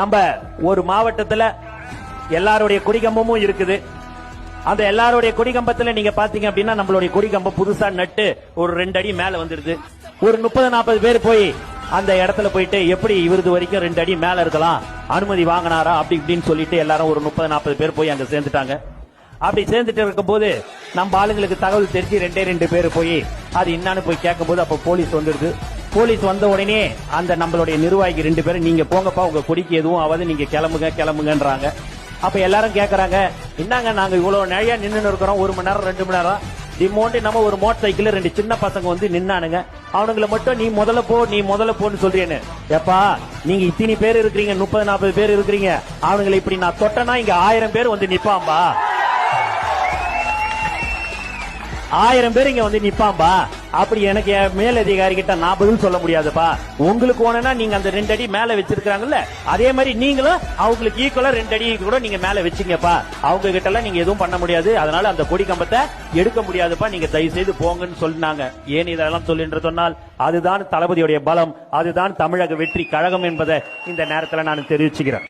நம்ம ஒரு மாவட்டத்துல எல்லாருடைய குடிகம்பமும் இருக்குது. அந்த எல்லாருடைய குடிகம்பத்துல நீங்க பாத்தீங்க அப்படின்னா நம்மளுடைய குடிகம்பம் புதுசா நட்டு ஒரு ரெண்டு அடி மேல வந்துருது. ஒரு முப்பது நாற்பது பேர் போய் அந்த இடத்துல போயிட்டு எப்படி இவரது வரைக்கும் ரெண்டு அடி மேல இருக்கலாம் அனுமதி வாங்கினாரா அப்படி இப்படின்னு சொல்லிட்டு எல்லாரும் ஒரு முப்பது நாற்பது பேர் போய் அங்க சேர்ந்துட்டாங்க. அப்படி சேர்ந்துட்டு இருக்கும்போது நம்ம ஆளுங்களுக்கு தகவல் தெரிஞ்சு ரெண்டே ரெண்டு பேர் போய் அது என்னன்னு போய் கேட்கும் போது அப்ப போலீஸ் வந்துடுது போலீஸ் வந்த உடனே அந்த நம்மளுடைய நிர்வாகி ரெண்டு பேரும் நீங்க போங்கப்பா உங்க குடிக்கு எதுவும் ஆகாது நீங்க கிளம்புங்க கிளம்புங்கன்றாங்க. அப்ப எல்லாரும் கேக்குறாங்க என்னங்க நாங்க இவ்வளவு நிறைய நின்னு இருக்கிறோம் ஒரு மணி நேரம் ரெண்டு மணி நேரம்? டிமோண்டி நம்ம ஒரு மோட்டர் சைக்கிள் ரெண்டு சின்ன பசங்க வந்து நின்னானுங்க. அவனுங்களை மட்டும் நீ முதல்ல போ நீ முதல்ல போன்னு சொல்றேன்னு. ஏப்பா நீங்க இத்தனை பேர் இருக்கிறீங்க முப்பது நாற்பது பேர் இருக்கிறீங்க. அவனுங்களை இப்படி நான் தொட்டனா இங்க ஆயிரம் பேர் வந்து நிப்பாம்பா? ஆயிரம் பேர் இங்க வந்து நிப்பாம்பா? அப்படி எனக்கு என் மேலதிகாரி கிட்ட நான் பதில் சொல்ல முடியாதுப்பா. உங்களுக்கு வேணும்னா நீங்க அந்த ரெண்டு அடி மேல வச்சிருக்காங்கல்ல அதே மாதிரி நீங்களும் அவங்களுக்கு ஈக்குவலா ரெண்டு அடி கூட நீங்க மேல வச்சீங்கப்பா. அவங்க கிட்ட எல்லாம் நீங்க எதுவும் பண்ண முடியாது. அதனால அந்த கொடி கம்பத்தை எடுக்க முடியாதுப்பா. நீங்க தயவு செய்து போங்கன்னு சொன்னாங்க ஏன் இதெல்லாம் சொல்லுன்ற சொன்னால் அதுதான் தளபதியுடைய பலம் அதுதான் தமிழக வெற்றி கழகம் என்பதை இந்த நேரத்தில் நான் தெரிவிச்சுக்கிறேன்.